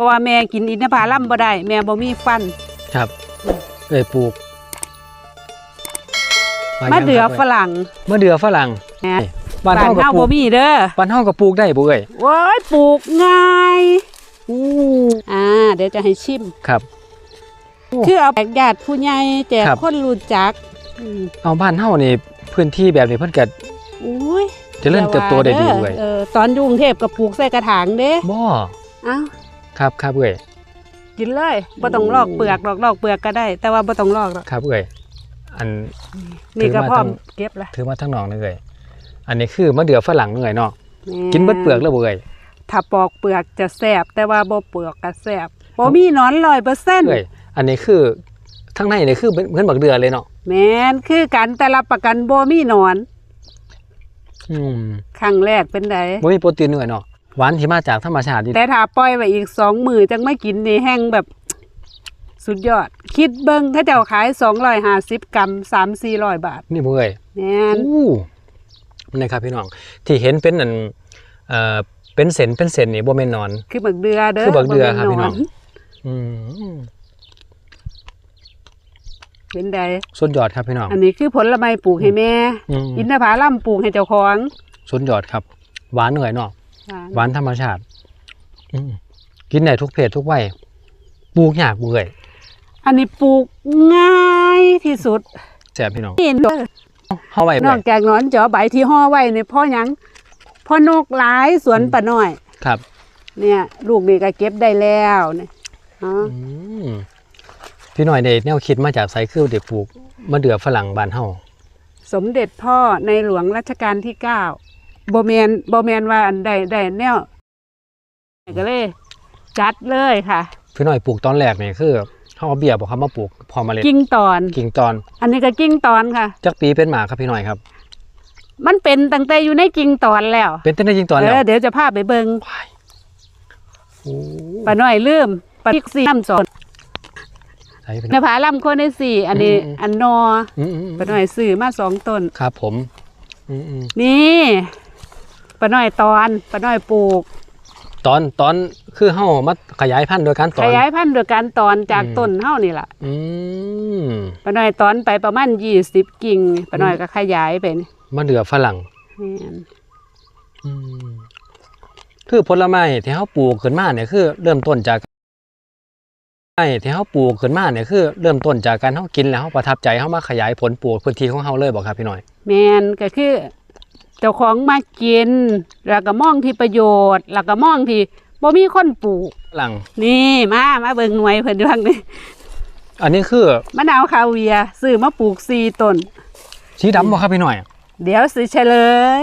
ราะว่าแม่กินอินทผลัมบ่ได้ แม่บ่มีฟัน ครับเอ้ยปลูกว่มะยังเดือครับฝรั่งมะเดือฝรั่งนะบ้านบ้านเฮาก็เฮาปลูบ่กมีเด้อบ้านเฮาก็ปลูกได้บ่เอ้ยโอ้ยปลูกง่ายอ่า เดี๋ยวจะให้ชิมครับโอ้คือเอาแจกญาติผู้ใหญ่แจกครับคนรู้จักอืมเอาบ้านเฮานี่พื้นที่แบบนี้เพิ่นก็อุ้ยเจะเริ่มเติบโตได้ดีอย่าว่าเว้ยเออตอนอยู่กรุงเทพก็ปลูกใส่กระถางเด้บ่เอ้า ครับครับเอ้ยกินเลยบ่ต้องลอกเปลือกลอกลอกเปลือกก็ได้ แต่ว่าบ่ต้องลอกหรอกครับเอ้ยอันนี่ก็ถือมาพร้อมต้องเก็บละถือมาทั้งหนองเลยเอ้ยอันนี้คือมะเดือฝรั่งเอ้ยเนาะแม่กินเบิดเปลือกแล้วบ่เอ้ยถ้าปอกเปลือกจะแสบแต่ว่าบ่เปลือกก็แสบบ่มีหนอน100%เอ้ยอันนี้คือทั้งในนี่คือเหมือนบักเดือเลยเนาะแม่นคือกันแต่รับประกันบ่มีหนอนอืมครั้งแรกเป็นไดบ่มีโปรตีนเอ้ยเนาะ หวานที่มาจากธรรมชาตินี่แต่ถ้าปล่อยไว้อีกสองมือจังไม่กินนี่แห้งแบบสุดยอด คิดเบิ่งถ้าเจ้าขาย250กรัม3-400บาทนี่บ่เอ้ยแม่นอู้นี่ครับพี่น้องที่เห็นเป็นอันเอ่อเป็นเส้นเป็นเส้นนี่บ่แม่นนอน คือบักเดือเด้อคือบักเดือครับแม่พี่น้องหอืมเป็นไดสุดยอดครับพี่น้อง อันนี้คือผลไม้ปลูกให้แม่อืมอินทผลัมปลูกให้เจ้าของสุดยอดครับ หวานเหนื่อยเนาะ หวานธรรมชาติอืมกินได้ทุกเพศทุกวัยปลูกยากเบื่อยอันนี้ปลูกง่ายที่สุดแซ่บพี่น้องเห็นเด้อเฮาไว้นเบื่ออกยจากหนอนจอใบที่ห่อไว้นี่พ่อหยังพ่อนกหลายสวนปะน้อย ครับ เนี่ย ลูกนี่ก็เก็บได้แล้วเนี่ยอ๋ออืมพี่หน่อยได้แนวคิดมาจากไซคือเด็กปลูกมะเดื่อฝรั่งบ้านเฮาสมเด็จพ่อในหลวงรัชกาลที่เก้าโบแมนโบแมนว่าอันใดใดแนวก็เลย จัดเลยค่ะพี่หน่อยปลูกตอนแรกนี่คือเฮาเอาเบี้ยบ่ครับมาปลูกพอเมล็ดกิ้งตอน กิ่งตอน อันนี้ก็กิ้งตอนค่ะจักปีเป็นหมาครับพี่หน่อยครับ มันเป็นตั้งแต่อยู่ในกิ้งตอนแล้ว เป็นต้นได้จริงตอนเอแล้วอเดี๋ยวจะพาไปเบิงโอ้ป้าน้อยลืมปาพิกซีน้ำสอนใช่เป็นนภาล่ำคนในสี่ อันนี้อืมอันนออืมอืมป้าน้อยซื้อมาสองต้นครับ ผมอืมอืมนี่ ป้าน้อยตอนป้าน้อยปลูก ตอนตอนคือเฮามาขยายพันธุ์โดยการตขอนยายพันธุ์โดยการตอนจากอืม ต้นเท่านี่แหละอืมป้าน้อยตอนไปประมาณยี่สิบกิ่งป้าน้อยก็ขยายไปนี่มะเดื่อฝรั่งแม่นอืมคือผลไม้ที่เฮาปลูกขึ้นมาเนี่ยคือ เริ่มต้นจากไม้ที่เฮาปลูกขึ้นมาเนี่ยคือ เริ่มต้นจากการเฮากินแล้วเฮาประทับใจเฮามาขยายผลปลูกพื้นที่ของเฮาเลยบ่ครับพี่หน่อย แมนก็คือ เจ้าของมากิน แล้วก็มองที่ประโยชน์ แล้วก็มองที่บ่มีคนปลูกฝรั่งนี่มามาเบิ่งหน่วยเพิ่นเรื่องนี่อันนี้คือมะนาวคาเวียร์ซื้อมาปลูกสี่ต้น สีดำบ่ครับพี่หน่อย เดี๋ยวสิเฉลย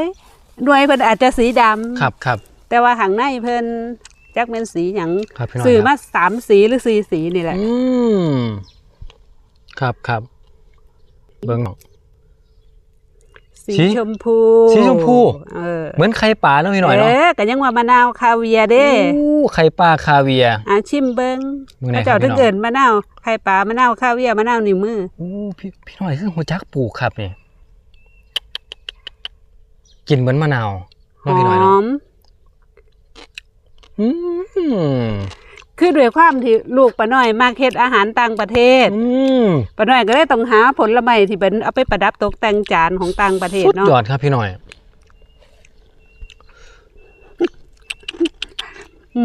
หน่วยเพิ่นอาจจะสีดำครับครับ แต่ว่าข้างในเพิ่นจักเป็นสีหยังครับพี่หน่อย ซื้อครับมาสามสีหรือสี่สีนี่แหละ อืมครับครับ เบิ่งสี สีชมพูสีชมพูเออเหมือนไข่ปลาเนาะพี่หน่อยเอเนาะอก็ยังว่ามะนาวคาเวียร์เด้อู้ไข่ปลาคาเวียร์อ่าชิมเบิ่งเบิ่งไหนพระเจ้าครับพี่ถึงน้องเอิ้นมะนาวไข่ปลามะนาวคาเวียร์มะนาวนิ้วมืออู้พี่พี่หน่อยคือหัวจักปลูกครับนี่กินเหมือนมะนาวหเนาะอพี่หน่อยเนาะมอืม คือด้วยความที่ลูกป้าน้อยมาเฮ็ดอาหารต่างประเทศอืมป้าน้อยก็เลยต้องหาผลไม้ที่เป็นเอาไปประดับตกแต่งจานของต่างประเทศสุดเนาะยอดครับพี่หน่อยอื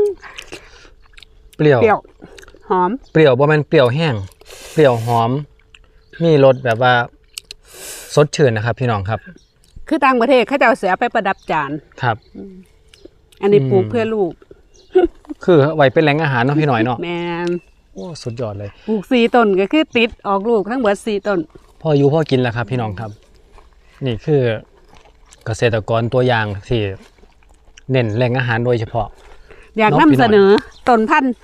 มเปรี้ยวเปรี้ยว หอม เปรี้ยวบ่แม่นเปรี้ยวแห้ง เปรี้ยวหอม มีรสแบบว่า สดชื่นนะครับ พี่น้องครับ คือต่างประเทศเขาจะเอาเสือไปประดับจานครับ อันนี้อืมปลูกเพื่อลูก คือไว้เป็นแหล่งอาหารเนาะพี่หน่อยเนาะแมนโอ้สุดยอดเลยปลูกสี่ต้นก็คือติดออกลูกทั้งหมดสี่ต้นพ่ออยู่พ่อกินแล้วครับ พี่น้องครับ นี่คือเกษตรกรตัวอย่างที่เน้นแหล่งอาหารโดยเฉพาะ อยากเนาะนำพี่น้อยเสนอต้นพันธุ์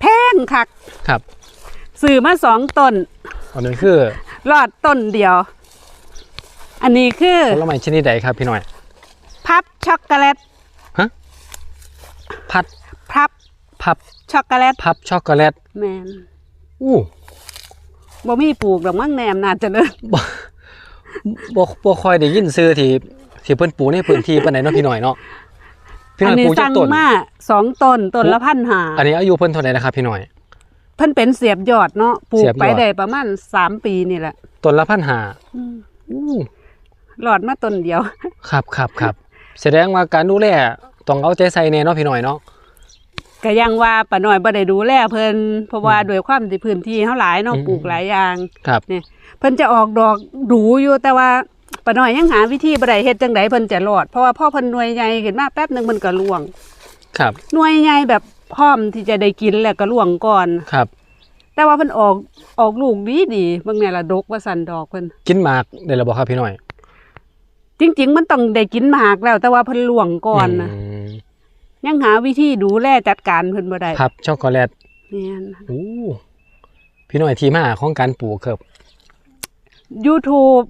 แพงคักครับซื้อมาสองต้นอันนี้คือรอดต้นเดียว อันนี้คือผลไม้ชนิดใดครับพี่หน่อย พับช็อกโกแลตพัดพับ พับช็อกโกแลตพับช็อกโกแลตแมนอู้บ่มีปลูกดอกมั้งแนมนาจเจริญบ่บ่บ่ค่อยได้ยินซื้อที่ที่เพิ่นปลูกในพื้นที่ปานใดเนาะพี่หน่อยเนาะพี่หอัน่อยนี้ปลูกจัสั่กงต้นมาสองต้นต้นละพันหาอันนี้อายุเพิ่นเท่าไหร่นะครับพี่หน่อย เพิ่นเป็นเสียบยอดเนาะปลูเสีกยบยอดไปได้ประมาณสามปีนี่แหละต้นละพันหาอืมอู้หลอดมาต้นเดียว ครับครับครับแสดงว่าการดูแลต้องเอาใจใส่แน่เนาะพี่หน่อยเนาะ ก็ยังว่าป้าน้อยบ่ได้ดูแลเพิ่นเพราะว่าอืมด้วยความที่พื้นที่เฮาหลายเนาะอืมปลูกหลายอย่างครับเนี่ยเพิ่นจะออกดอกดูอยู่แต่ว่าป้าน้อยยังหาวิธีบ่ได้เฮ็ดจังไดเพิ่นจะรอดเพราะว่าพ่อเพิ่นหน่วยใหญ่ขึ้นมาแป๊บหนึงมันก็ร่วง ครับ หน่วยใหญ่แบบพร้อมที่จะได้กินแล้วก็ร่วงก่อนครับ แต่ว่าเพิ่นออกออกลูกดีดีๆเบิ่งแน่ละดกว่าสันดอกเพิ่นกินหมากได้แล้วบ่ครับพี่หน่อย จริง ๆ มันต้องได้กินหมากแล้ว แต่ว่าเพิ่นล่วงก่อนนะม ยังหาวิธีดูแลจัดการเพิ่นบ่ได้พับช็อกโกแลตแม่นอู้พี่หน่อยที่มาของการปลูกครับ YouTube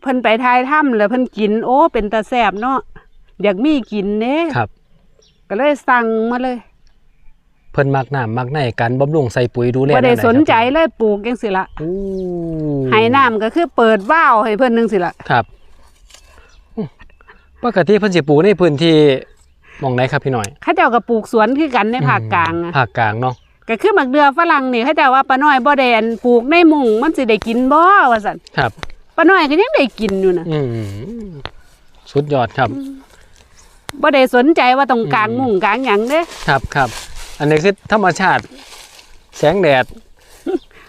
เพิ่นไปถ่ายถ้ำแล้วเพิ่นกิน โอ้เป็นตาแซ่บเนาะอยากมีกินเด้ครับ ก็เลยสั่งมาเลย เพิ่นมักน้ำมักในการบำรุงใส่ปุ๋ยดูแลบ่ได้แวใสนใจเลยปลูกจังซี่ละอู้ให้น้ำก็คือเปิดว่าวให้เพิ่นจังซี่ละครับอู้ปกติเพิ่นสิปลูกในพื้นที่ห มองไหนครับพี่หน่อยเขาเจ้าก็ปลูกสวนคือกันในภาคกลางอะภาคกลางเนาะก็คือหมักเดือฝรั่งนี่เขาเจ้าว่าป้าน้อยบ่ได้อันปลูกในมุงมันสิได้กินบ่ว่าซั่นครับป้าน้อยก็ยังได้กินอยู่นะอืมสุดยอดครับบ่ได้สนใจว่าต้องกลางอืมมุงกลางหยังเด้ครับครับ อันนี้คือธรรมชาติ แสงแดด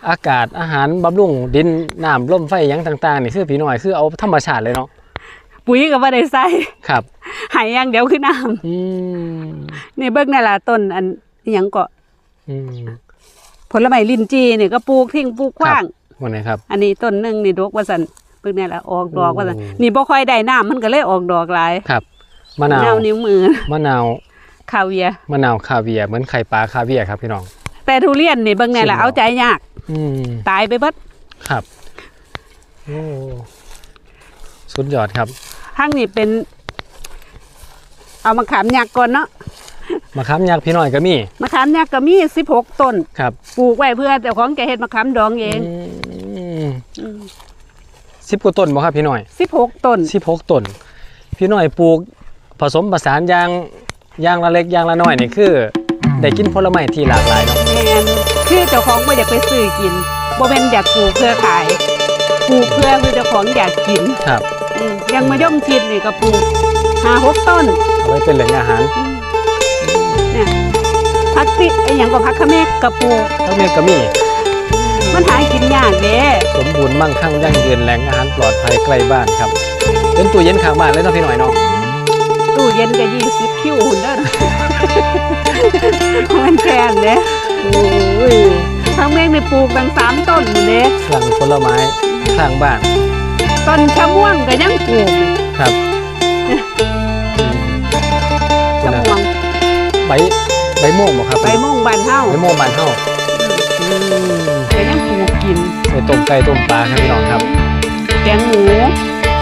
อากาศอาหารบำรุงดินน้ำลมไฟหยังต่างๆนี่คือพี่หน่อยคือเอาธรรมชาติเลยเนาะ ปุ๋ยก็บ่ได้ใส่ครับให้อย่างเดียวคือน้ำอืมนี่เบิ่งนั่นล่ะต้นอันอิหยังก็อืมผลไม้ลิ้นจีนี่ก็ปลูกทิ้งปลูกขว้าง วันไหนครับ อันนี้ต้นหนึงนี่ดอกว่าซั่นเบิ่งนี่ล่ะออกดอกว่าซั่นโอ้ นี่บ่ค่อยได้น้ำมันก็เลยออกดอกหลายครับมะนาวแนวนิ้วมือมะนาวคาเวียร์มะนาวคาเวียร์เหมือนไข่ปลาคาเวียร์ครับพี่น้อง แต่ทุเรียนนี่เบิ่งนี่ล่ะชิมแล้วเอาใจยากอืมตายไปเบิดครับโอ้ สุดยอดครับทางนี้เป็น เอามาขามยักษ์ก่อนเนาะมะขามยักษ์พี่น้อยก็มีมะขามยักษ์ก็มี16ต้นครับปลูกไว้เพื่อแต่ของจะเฮ็ดมะขามดองเองสิบกว่าต้นบ่ครับพี่น้อย16ต้นสิบหกต้น พี่น้อยปลูกผสมผสานอยางอยางละเล็กอยางละน้อยนี่คือ ได้กินผลไม้ที่หลากหลายเนาะแม่นคือเจ้าของบ่อยากไปซื้อกินบ่เป็นอยากปลูกเพื่อขายปลูกเพื่อคือเจ้าของอยากกินครับ อืมอยังมะย่อมชิดนี่ก็ปลูกห้าหกต้นเอาไว้เป็นแหล่งอาหารอืมเนี่ยพักติไอ้หยังก็พักขะเมกก็ปลูกทั้งเมฆก็มีมันหากินยากเด้สมบูรณ์มั่งคั่งยั่งยืนแหล่งอาหารปลอดภัยใกล้บ้านครับ เป็นตู้เย็นข้างบ้านเลยเนาะพี่น้อยเนาะตู้เย็นก็20คิวหุ่นเด้อ มันแพงเด้โอ้ยพักเมกนี่ปลูกตั้งสามต้นหมดเด้หลังผลไม้ข้างบ้าน ต้นชะม่วงก็ยังปลูกเลยครับชะม่วงใบใบโม่งบ่ครับใบม่วงบานเฮาใบโม่งบานเฮาอืมก็ยังปลูกกินใส่ต้มไก่ต้มปลาครับพี่น้องครับ แกงหมู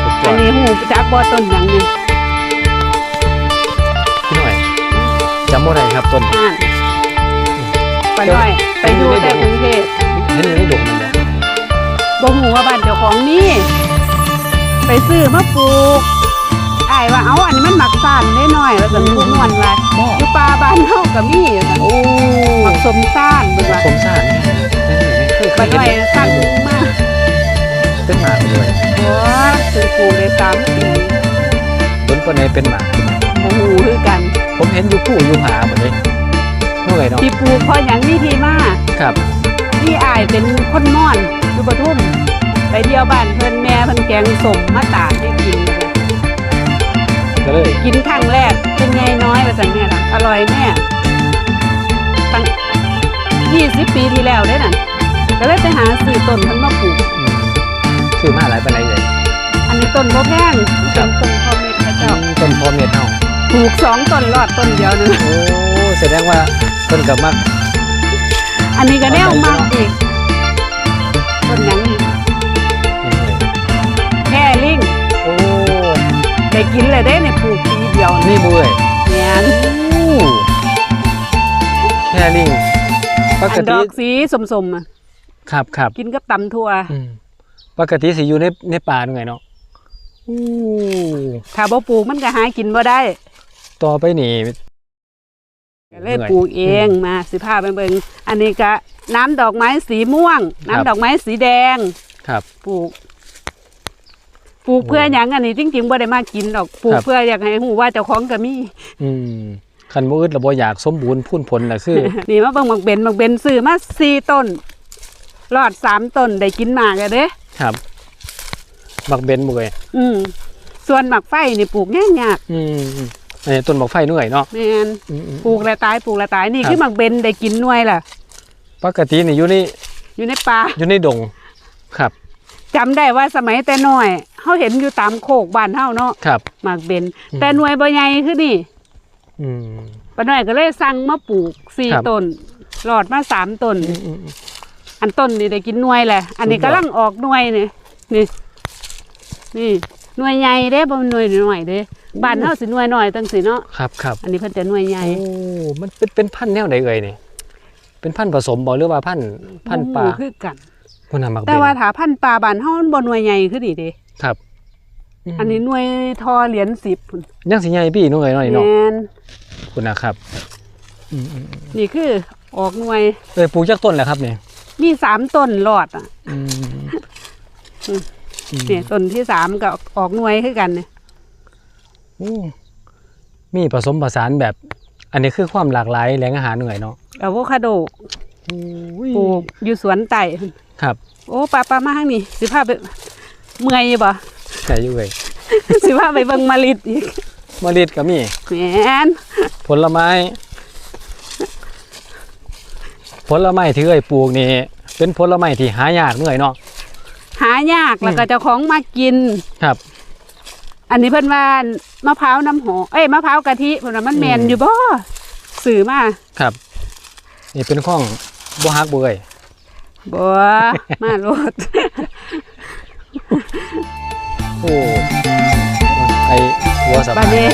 สุดยอัอนดนี้หูจักบ่ต้นหยังนี่พี่น้อยจำบ่ได้ครับต้นอ่านไปหน่อยไปอยู่แต่กรุงเทพเห็นอยู่ในดงมันบ่บ่ฮู้ว่าบ้านเจ้าของมี ไปซื้อมาปลูกอ้ายว่าเอาอันนี้มันหมักซ่านได้หน่อยว่าซั่นผู้ม่วนว่าอยู่ป่าบ้านเฮาก็มีว่าซั่นโอ้หมักสมซ่านเพิ่นว่าสมสารนี่เคยเคบัยดหเห็นน่อยสั่งมาเป็นหมาไปเลยโอ้ซื้อปลูกได้สามปีต้นปนไหนเป็นหมาบ่ฮู้คือกัน ผมเห็นอยู่ผู้อยู่ผาหมดเลยนู่นไงเนาะที่ปลูกเพราะหยังมีที่มาครับที่อ้ายเป็นคนม่อนอยู่ปทุม ไปเที่ยวบ้านเพิ่นแม่เพิ่นแกงส้มมาตากให้กิน ก็เลยกินครั้งแรกเป็นไงน้อยว่าสันแม่ล่ะอร่อยแม่ตั้งยี่สิบปีที่แล้วได้นั่นก็เลยไปหาซื้อต้นเพันมาปลูกอืมซื้อมาหลายปานไหนเลยอันนี้ต้นบ่แพงเป็นต้นพ่อเม็ดพระเจ้าต้นพอเม็ดเฮาปลูกสองต้นรอดต้นเดียวนึง โอ้แสดงว่าเพิ่นก็มักอันนี้ก็แนวมากอีกต้นหยัง กินเลยได้เนี่ยปลูกปีเดียวนี่นี่บุ้ยเนี่ยโอ้แค่ลิงปอักนดติอกสีสมๆอะครับครับกินกับตำทั่ว อืมปกติสิอยู่ในในป่าด้วยไงเนาะอู้ถ้าบ่ปลูกมันก็หากินบ่ได้ต่อไปนี่ ก็เลยปลูกเองมาสิพาไปเบิ่งอันนี้ก็น้ำดอกไม้สีม่วง น้ำดอกไม้สีแดง ครับ ปลูก ปลูกเพื่อหยังอันนี้จริงๆบ่ได้มากินดอกปลูกครับ เพื่ออยากให้ฮู้ว่าเจ้าของก็มี อืมคันบ่อึดแล้วบ่อยากสมบูรณ์พูนผลน่ะคือ นี่มาเบิ่งหมักเบนหมักเบนซื้อมาสี่ต้นรอดสามต้นได้กินหมากอะเด้ ครับบักเบนบ่เอ้ยอืมส่วนหมักไฟนี่ปลูกง่ายยากอืมอันนี้ต้นบักไฟเหนื่อยเนาะแม่นอืม ปลูกและตายปลูกและตายนี่ครับ คือหมักเบนได้กินหน่วยล่ะ ปกตินี่อยู่ในอยู่ในป่าอยู่ในดง ครับจำได้ว่าสมัยแต่น้อย เฮาเห็นอยู่ตามโคกบ้านเฮาเนาะครับ หมากเบนอืม แต่หน่วยบ่ใหญ่คือนี่อืม ป้าน้อยก็เลยสั่งมาปลูกสี่ครับ ต้นรอดมาสามต้นอืมอืมอืม อันต้นนี่ได้กินหน่วยแหละ อันนี้สุดยอด กำลังออกหน่วยนี่นี่นี่หน่วยใหญ่เด้บ่แม่นหน่วยน้อยเด้บ้านเฮาสิหน่วยน้อยตั้งสิเนาะครับครับอันนี้เพิ่นจะหน่วยใหญ่โอ้มันเป็นเป็นพันธุ์แนวใดเอ่ยนี่เป็นพันธุ์ผสมบ่หรือว่าพันธุ์พันธุ์ปลาบ่รู้คือกันพุ่นน่ะมักเบนแต่ว่าถ้าพันธุ์ปลาบ้านเฮามันบ่หน่วยใหญ่คือนี่เด้ ครับอันนี้หน่วยทอเหรียญ10พุ่นยังสิใหญ่พี่น้องเอ๋ยหน่อยเนาะแม่นคุณนะครับอืมอืมอืมนี่คือออกหน่วยเอ้ยปลูกจักต้นแล้วครับเนี่ยมีสามต้นรอดอะอืมอืมอืมเนี่ยต้นที่สามก็ออกหน่วยคือกันเนี่ยโอ้มีผสมผสานแบบ อันนี้คือความหลากหลายแหล่งอาหารเหนื่อยเนาะอะโวคาโดปลูกอยู่สวนไต่ครับ โอ้ปลาปลามาทางนี้สิพาไป เมื่อยอยู่บ่ใช่อยู่เลยสิพาไปเบิ่งมะลิดอีกมะลิดก็มีแหมนผลไม้ ผลไม้ที่เอ้ยปลูกนี่เป็นผลไม้ที่หายากเหนื่อยเนาะหายากแล้วก็เจ้าของมากินครับ อันนี้เพิ่นว่ามะพร้าวน้ำหอมเอ้ยมะพร้าวกะทิเพิ่นว่ามันแมนอืมอยู่บ่สื่อมาครับ นี่เป็นข้องบ่ฮักเบยบ่มาโลด โอ้ไอหัวสะบัพาดนนี้